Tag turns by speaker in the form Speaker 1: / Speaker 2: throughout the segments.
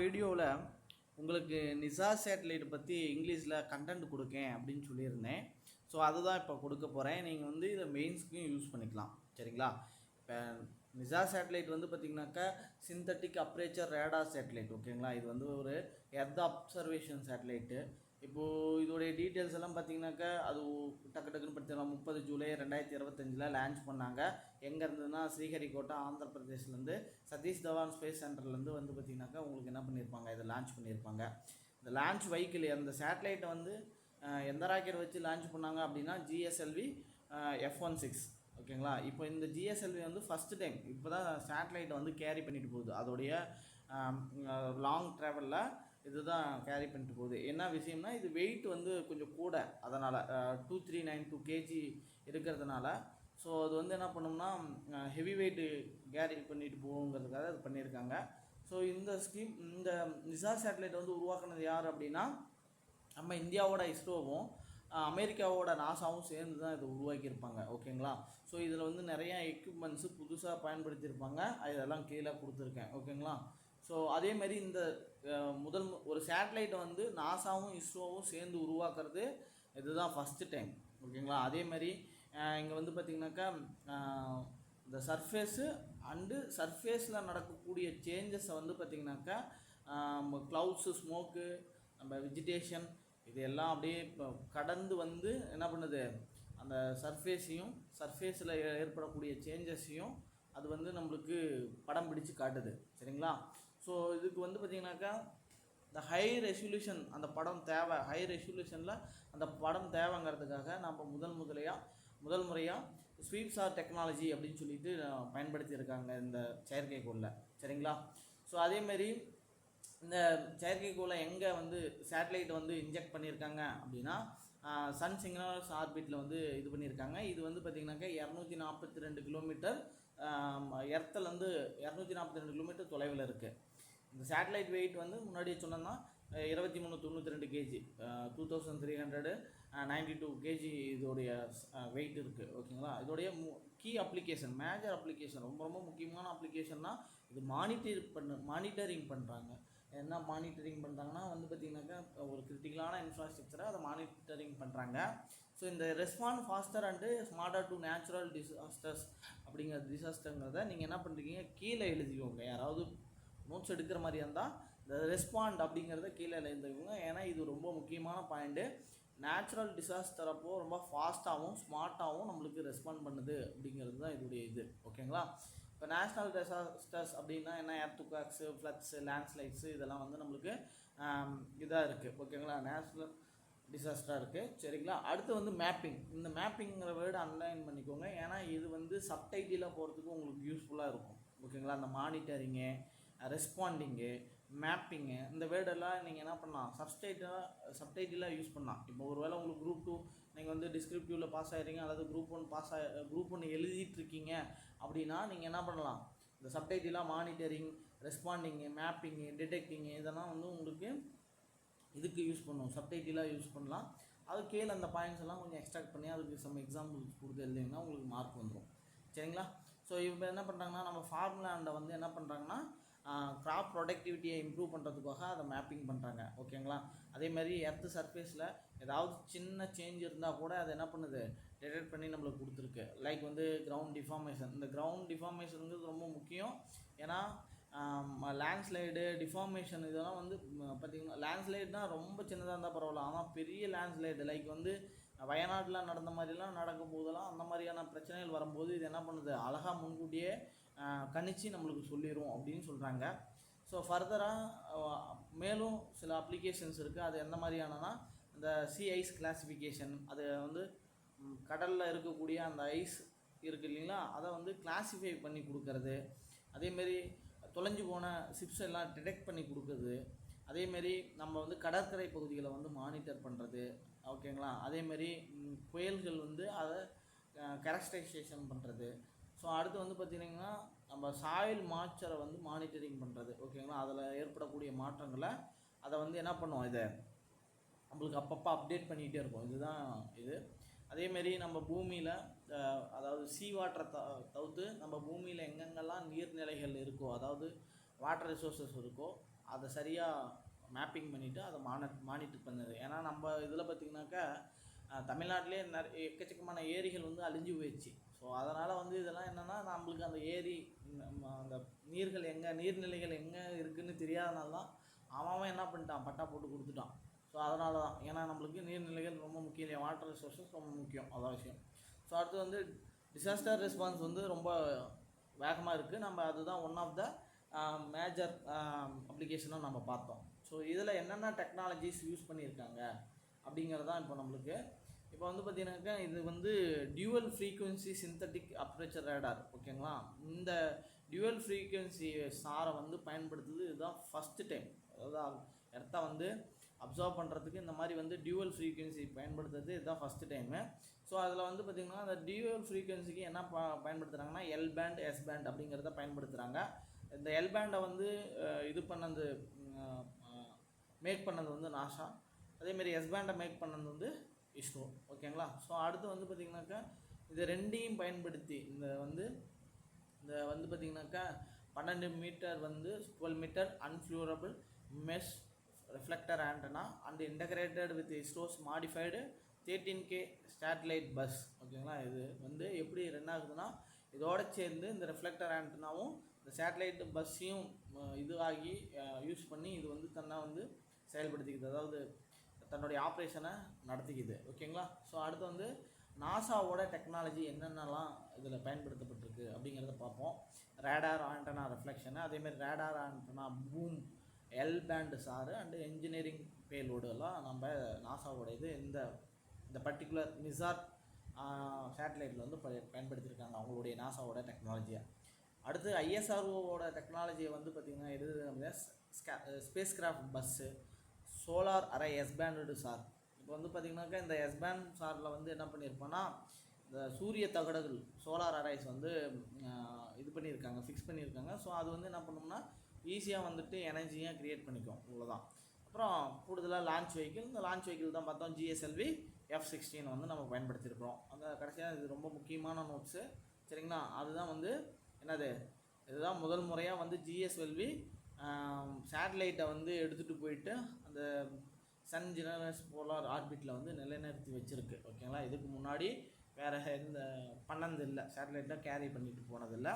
Speaker 1: வீடியோவில் உங்களுக்கு நிசா சேட்டலைட் பற்றி இங்கிலீஷில் கண்டென்ட் கொடுக்கேன் அப்படின்னு சொல்லியிருந்தேன். ஸோ அதுதான் இப்போ கொடுக்க போகிறேன் நீங்கள் வந்து இதை மெயின்ஸ்க்கும் யூஸ் பண்ணிக்கலாம். சரிங்களா? இப்போ நிசா சேட்டலைட் வந்து பார்த்திங்கனாக்கா சிந்தட்டிக் அப்ரேச்சர் ரேடார் சேட்டலைட் ஓகேங்களா இது வந்து ஒரு எர்த் அப்சர்வேஷன் சேட்டலைட்டு இப்போது இதோடைய டீட்டெயில்ஸ் எல்லாம் பார்த்தீங்கன்னாக்கா அது டக்கு டக்குன்னு படுத்திடலாம் முப்பது ஜூலை ரெண்டாயிரத்தி இருபத்தஞ்சில் லான்ச் பண்ணாங்க. எங்கே இருந்ததுன்னா ஸ்ரீஹரிகோட்டா ஆந்திர பிரதேஷ்லேருந்து சதீஷ் தவான் ஸ்பேஸ் சென்டர்லேருந்து வந்து பார்த்திங்கனாக்கா உங்களுக்கு என்ன பண்ணியிருப்பாங்க இதை லான்ச் பண்ணியிருப்பாங்க இந்த லான்ச் வெஹிக்கிள் அந்த சேட்டலைட்டை வந்து எந்த ராக்கெட் வச்சு லான்ச் பண்ணாங்க அப்படின்னா ஜிஎஸ்எல்வி எஃப் ஒன் சிக்ஸ் ஓகேங்களா? இப்போ இந்த ஜிஎஸ்எல்வி வந்து ஃபஸ்ட்டு டைம் இப்போ தான் சேட்டலைட்டை வந்து கேரி பண்ணிட்டு போகுது. அதோடைய லாங் ட்ராவலில் இதுதான் கேரி பண்ணிட்டு போகுது. என்ன விஷயம்னா இது வெயிட் வந்து கொஞ்சம் கூட அதனால் two three nine two KG இருக்கிறதுனால. ஸோ அது வந்து என்ன பண்ணோம்னா ஹெவி வெயிட்டு கேரி பண்ணிட்டு போகுங்கிறதுக்காக அது பண்ணியிருக்காங்க. ஸோ இந்த ஸ்கீம் இந்த நிசா சேட்டலைட் வந்து உருவாக்குனது யார் அப்படின்னா நம்ம இந்தியாவோட இஸ்ரோவும் அமெரிக்காவோட நாசாவும் சேர்ந்து தான் இதை உருவாக்கியிருப்பாங்க. ஓகேங்களா ஸோ இதில் வந்து நிறையா எக்யூப்மெண்ட்ஸு புதுசாக பயன்படுத்தியிருப்பாங்க. இதெல்லாம் கீழே கொடுத்துருக்கேன். ஓகேங்களா ஸோ அதே மாதிரி இந்த முதல் மு- ஒரு சேட்டலைட்டை வந்து நாசாவும் இஸ்ரோவும் சேர்ந்து உருவாக்குறது இதுதான் ஃபஸ்ட்டு டைம் ஓகேங்களா? அதே மாதிரி இங்கே வந்து பார்த்திங்கனாக்கா இந்த சர்ஃபேஸு அண்டு சர்ஃபேஸில் நடக்கக்கூடிய சேஞ்சஸை வந்து பார்த்திங்கனாக்கா க்ளவுட்ஸு ஸ்மோக்கு நம்ம வெஜிடேஷன் இது எல்லாம் அப்படியே இப்போ கடந்து வந்து என்ன பண்ணுது? அந்த சர்ஃபேஸையும் சர்ஃபேஸில் ஏற்படக்கூடிய சேஞ்சஸையும் அது வந்து நம்மளுக்கு படம் பிடிச்சு காட்டுது. சரிங்களா? ஸோ இதுக்கு வந்து பார்த்திங்கனாக்கா இந்த ஹை ரெசல்யூஷன் அந்த படம் தேவை. ஹை ரெசல்யூஷனில் அந்த படம் தேவைங்கிறதுக்காக நம்ம முதல் முதலையாக முதல் முறையாக ஸ்வீப்சார் டெக்னாலஜி அப்படின்னு சொல்லிட்டு பயன்படுத்தியிருக்காங்க இந்த செயற்கைக்கோளில். சரிங்களா? ஸோ அதேமாரி இந்த செயற்கைக்கோளை எங்கே வந்து சேட்டலைட் வந்து இன்ஜெக்ட் பண்ணியிருக்காங்க அப்படின்னா சன் சிக்னல்ஸ் ஆர்பிட்டில் வந்து இது பண்ணியிருக்காங்க. இது வந்து பார்த்திங்கனாக்கா இரநூத்தி நாற்பத்தி ரெண்டு கிலோமீட்டர் எர்த்துலேருந்து இரநூத்தி நாற்பத்தி ரெண்டு கிலோமீட்டர் தொலைவில் இருக்குது இந்த சேட்டலைட் வெயிட் வந்து முன்னாடியே சொன்னோம்னா இருபத்தி மூணு தொண்ணூற்றி ரெண்டு KG two thousand three hundred ninety two KG இதோடைய வெயிட் இருக்குது ஓகேங்களா? இதோடைய கீ அப்ளிகேஷன் மேஜர் அப்ளிகேஷன் ரொம்ப ரொம்ப முக்கியமான அப்ளிகேஷன்னா இது மானிட்டர் பண்ண மானிட்டரிங் பண்ணுறாங்க என்ன மானிட்டரிங் பண்ணுறாங்கன்னா வந்து பார்த்திங்கனாக்கா ஒரு கிரிட்டிக்கலான இன்ஃப்ராஸ்ட்ரக்சரை அதை மானிட்டரிங் பண்ணுறாங்க ஸோ இந்த respond faster and smarter to natural disasters அப்படிங்கிற டிசாஸ்டருங்கிறத நீங்கள் என்ன பண்ணுறீங்க கீழே எழுதிக்கோங்க. யாராவது நோட்ஸ் எடுக்கிற மாதிரி இருந்தால் இந்த ரெஸ்பாண்ட் அப்படிங்கிறத கீழே எழுதிக்கோங்க ஏன்னா இது ரொம்ப முக்கியமான பாயிண்ட்டு நேச்சுரல் டிசாஸ்டர் அப்போ ரொம்ப ஃபாஸ்ட்டாகவும் ஸ்மார்ட்டாகவும் நம்மளுக்கு ரெஸ்பாண்ட் பண்ணுது அப்படிங்கிறது தான் இதோடைய இது. ஓகேங்களா இப்போ நேஷ்னல் டிசாஸ்டர்ஸ் அப்படின்னா என்ன? ஏர்த்துக்காக்ஸு ஃப்ளட்ஸு லேண்ட்ஸ்லைட்ஸு இதெல்லாம் வந்து நம்மளுக்கு இதாக இருக்குது ஓகேங்களா நேஷ்னல் டிசாஸ்டராக இருக்குது சரிங்களா? அடுத்து வந்து மேப்பிங் இந்த மேப்பிங்கிற வேர்டு அன்லைன் பண்ணிக்கோங்க. ஏன்னா இது வந்து சப்டைட்டிலாக போகிறதுக்கு உங்களுக்கு யூஸ்ஃபுல்லாக இருக்கும். ஓகேங்களா அந்த மானிட்டரிங்கு ரெஸ்பாண்டிங்கு மேப்பிங்கு இந்த வேர்டெல்லாம் நீங்கள் என்ன பண்ணலாம்? சப்ஸ்டைட்டாக சப்டைட்டிலாக யூஸ் பண்ணலாம். இப்போ ஒருவேளை உங்களுக்கு குரூப் டூ நீங்கள் வந்து டிஸ்கிரிப்டிவில் பாஸ் ஆகிறீங்க அல்லது குரூப் ஒன் பாஸ் ஆ குரூப் ஒன்று எழுதிட்டுருக்கீங்க அப்படின்னா நீங்கள் என்ன பண்ணலாம்? இந்த சப்டைட்டிலாக மானிட்டரிங் ரெஸ்பாண்டிங்கு மேப்பிங்கு டிடெக்டிங்கு இதெல்லாம் வந்து உங்களுக்கு இதுக்கு யூஸ் பண்ணுவோம் சப்டைட்டிலாக யூஸ் பண்ணலாம். அது கீழே அந்த பாயிண்ட்ஸ் எல்லாம் கொஞ்சம் எக்ஸ்ட்ராக்ட் பண்ணி அதுக்கு சம் எக்ஸாம்பிள்ஸ் கொடுத்து எழுதிங்கன்னா உங்களுக்கு மார்க் வந்துடும் சரிங்களா? ஸோ இப்போ என்ன பண்ணுறாங்கன்னா நம்ம ஃபார்முலாண்டை வந்து என்ன பண்ணுறாங்கன்னா க்ராப் ப்ரொடக்டிவிட்டியை இம்ப்ரூவ் பண்ணுறதுக்காக அதை மேப்பிங் பண்ணுறாங்க ஓகேங்களா அதே மாதிரி எர்த்து சர்ஃபேஸில் ஏதாவது சின்ன சேஞ்ச் இருந்தால் கூட அதை என்ன பண்ணுது? டிடெக்ட் பண்ணி நம்மளுக்கு கொடுத்துருக்கு. லைக் வந்து கிரவுண்ட் டிஃபார்மேஷன் இந்த கிரவுண்ட் டிஃபார்மேஷனுங்கிறது ரொம்ப முக்கியம். ஏன்னா லேண்ட்ஸ்லைடு டிஃபார்மேஷன் இதெல்லாம் வந்து பார்த்திங்கன்னா லேண்ட்ஸ்லைட்னா ரொம்ப சின்னதாக இருந்தால் பரவாயில்ல. ஆனால் பெரிய லேண்ட்ஸ்லைடு லைக் வந்து வயநாட்டில் நடந்த மாதிரிலாம் நடக்கும் போதெல்லாம் அந்த மாதிரியான பிரச்சனைகள் வரும்போது இது என்ன பண்ணுது? அழகாக முன்கூட்டியே கணிச்சு நம்மளுக்கு சொல்லிடும் அப்படின்னு சொல்கிறாங்க ஸோ ஃபர்தராக மேலும் சில அப்ளிகேஷன்ஸ் இருக்குது அது எந்த மாதிரியானனா இந்த சி ஐஸ் கிளாசிஃபிகேஷன் அது வந்து கடலில் இருக்கக்கூடிய அந்த ஐஸ் இருக்குது இல்லைங்களா? அதை வந்து கிளாஸிஃபை பண்ணி கொடுக்கறது. அதேமாரி தொலைஞ்சு போன சிப்ஸ் எல்லாம் டிடெக்ட் பண்ணி கொடுக்குறது. அதேமாரி நம்ம வந்து கடற்கரை பகுதிகளை வந்து மானிட்டர் பண்ணுறது ஓகேங்களா அதேமாரி புயல்கள் வந்து அதை கேரக்டரைசேஷன் பண்ணுறது ஸோ அடுத்து வந்து பார்த்திங்கன்னா நம்ம சாயில் மாய்ச்சரை வந்து மானிட்டரிங் பண்ணுறது ஓகேங்களா அதில் ஏற்படக்கூடிய மாற்றங்களை அதை வந்து என்ன பண்ணுவோம் இதை? நம்மளுக்கு அப்பப்போ அப்டேட் பண்ணிகிட்டே இருக்கும் இதுதான் இது. அதேமாரி நம்ம பூமியில் அதாவது சீ வாட்டரை த தவிர்த்து நம்ம பூமியில் எங்கெங்கெல்லாம் நீர்நிலைகள் இருக்கோ அதாவது வாட்டர் ரிசோர்ஸஸ் இருக்கோ அதை சரியாக மேப்பிங் பண்ணிவிட்டு அதை மான மானிட்டர் பண்ணுது. ஏன்னா நம்ம இதில் பார்த்திங்கனாக்கா தமிழ்நாட்டிலே நிறைய எக்கச்சக்கமான ஏரிகள் வந்து அழிஞ்சு போயிடுச்சு. ஸோ அதனால் வந்து இதெல்லாம் என்னென்னா நம்மளுக்கு அந்த ஏரி நம்ம அந்த நீர்கள் எங்கே நீர்நிலைகள் எங்கே இருக்குதுன்னு தெரியாதனால தான் அவன் அவன் என்ன பண்ணிட்டான்? பட்டா போட்டு கொடுத்துட்டான். ஸோ அதனால தான். ஏன்னா நம்மளுக்கு நீர்நிலைகள் ரொம்ப முக்கியம். இல்லையா? வாட்டர் ரிசோர்ஸஸ் ரொம்ப முக்கியம். அதான் விஷயம். ஸோ அடுத்து வந்து டிசாஸ்டர் ரெஸ்பான்ஸ் வந்து ரொம்ப வேகமாக இருக்குது நம்ம அதுதான் ஒன் ஆஃப் த மேஜர் அப்ளிகேஷனும் நம்ம பார்த்தோம். ஸோ இதில் என்னென்ன டெக்னாலஜிஸ் யூஸ் பண்ணியிருக்காங்க அப்படிங்கிறது தான் இப்போ நம்மளுக்கு. இப்போ வந்து பார்த்தீங்கன்னாக்கா இது வந்து dual frequency synthetic aperture radar ஓகேங்களா? இந்த டியூவல் ஃப்ரீக்குவென்சி சாரை வந்து பயன்படுத்துறது இதுதான் ஃபஸ்ட்டு டைம் அதாவது எர்த்தை வந்து அப்சர்வ் பண்ணுறதுக்கு இந்த மாதிரி வந்து டியூவல் ஃப்ரீக்குவென்சி பயன்படுத்துறது இதுதான் ஃபஸ்ட்டு டைமு ஸோ அதில் வந்து பார்த்திங்கன்னா அந்த டியூவல் ஃப்ரீக்குவென்சிக்கு என்ன ப பயன்படுத்துகிறாங்கன்னா எல் பேண்ட் எஸ் பேண்ட் அப்படிங்கிறத பயன்படுத்துகிறாங்க இந்த எல் பேண்டை வந்து இது பண்ணது மேக் பண்ணது வந்து நாசா. அதேமாரி எஸ் பேண்டை மேக் பண்ணது வந்து இஸ்ரோ ஓகேங்களா? ஸோ அடுத்து வந்து பார்த்திங்கனாக்கா இது ரெண்டையும் பயன்படுத்தி இந்த வந்து இந்த வந்து பார்த்திங்கனாக்கா பன்னெண்டு மீட்டர் வந்து twelve metre unfurlable mesh reflector antenna and integrated with ISRO's modified thirteen K satellite bus ஓகேங்களா? இது வந்து எப்படி ரன் ஆகுதுன்னா இதோட சேர்ந்து இந்த ரிஃப்ளெக்டர் ஆண்டனாவும் இந்த சேட்டலைட் பஸ்ஸையும் இது ஆகி யூஸ் பண்ணி இது வந்து தன்னை வந்து செயல்படுத்திக்குது. அதாவது தன்னுடைய ஆப்ரேஷனை நடத்திக்குது. ஓகேங்களா ஸோ அடுத்து வந்து நாசாவோட டெக்னாலஜி என்னென்னலாம் இதில் பயன்படுத்தப்பட்டிருக்கு அப்படிங்கிறத பார்ப்போம். ரேடார் ஆண்டனா ரிஃப்ளெக்ஷனு அதேமாதிரி radar antenna boom L band SAR and engineering payload நம்ம நாசாவோட இது இந்த இந்த பர்டிகுலர் நிசார் சேட்டலைட்டில் வந்து பயன்படுத்தியிருக்காங்க அவங்களுடைய நாசாவோட டெக்னாலஜியை அடுத்து ஐஎஸ்ஆர்ஓவோட டெக்னாலஜியை வந்து பார்த்திங்கன்னா எது அப்படின்னா ஸ்பேஸ் கிராஃப்ட் பஸ்ஸு சோலார் அரை எஸ்பேண்டடு சார். இப்போ வந்து பார்த்திங்கனாக்கா இந்த எஸ்பேண்ட் சாரில் வந்து என்ன பண்ணியிருப்போன்னா இந்த சூரிய தகடுகள் சோலார் அரைஸ் வந்து இது பண்ணியிருக்காங்க ஃபிக்ஸ் பண்ணியிருக்காங்க. ஸோ அது வந்து என்ன பண்ணோம்னா ஈஸியாக வந்துட்டு எனர்ஜியாக க்ரியேட் பண்ணிக்கும். இவ்வளோதான் அப்புறம் கூடுதலாக லான்ச் வெஹிக்கிள் இந்த லான்ச் வெஹிக்கிள் தான் பார்த்தோம் ஜிஎஸ்எல்வி எஃப் சிக்ஸ்டீன் வந்து நம்ம பயன்படுத்தியிருக்கிறோம். அந்த கடைசியாக இது ரொம்ப முக்கியமான நோட்ஸு சரிங்களா? அதுதான் வந்து என்னது? இதுதான் முதல் முறையாக வந்து ஜிஎஸ்எல்வி சேட்டலைட்டை வந்து எடுத்துகிட்டு போயிட்டு அந்த சன் ஜெனரஸ் போலார் ஆர்பிட்டில் வந்து நிலைநிறுத்தி வச்சுருக்கு. ஓகேங்களா இதுக்கு முன்னாடி வேறு எந்த பண்ணது இல்லை. சேட்டலைட்டில் கேரி பண்ணிட்டு போனதில்லை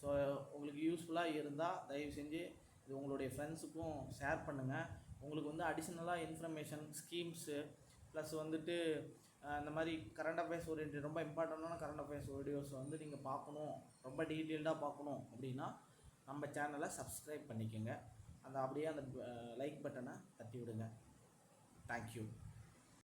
Speaker 1: ஸோ உங்களுக்கு யூஸ்ஃபுல்லாக இருந்தால் தயவு செஞ்சு இது உங்களுடைய ஃப்ரெண்ட்ஸுக்கும் ஷேர் பண்ணுங்கள் உங்களுக்கு வந்து அடிஷ்னலாக இன்ஃபர்மேஷன் ஸ்கீம்ஸு ப்ளஸ் வந்துட்டு இந்த மாதிரி கரண்ட் அஃபேர்ஸ் ஓரியன்ட் ரொம்ப இம்பார்ட்டண்டான கரண்ட் அஃபேர்ஸ் வீடியோஸ் வந்து நீங்கள் பார்க்கணும் ரொம்ப டீட்டெயில்டாக பார்க்கணும் அப்படின்னா நம்ம சேனலை சப்ஸ்கிரைப் பண்ணிக்கோங்க. அந்த அப்படியே அந்த லைக் பட்டனை தட்டி விடுங்க தேங்க்யூ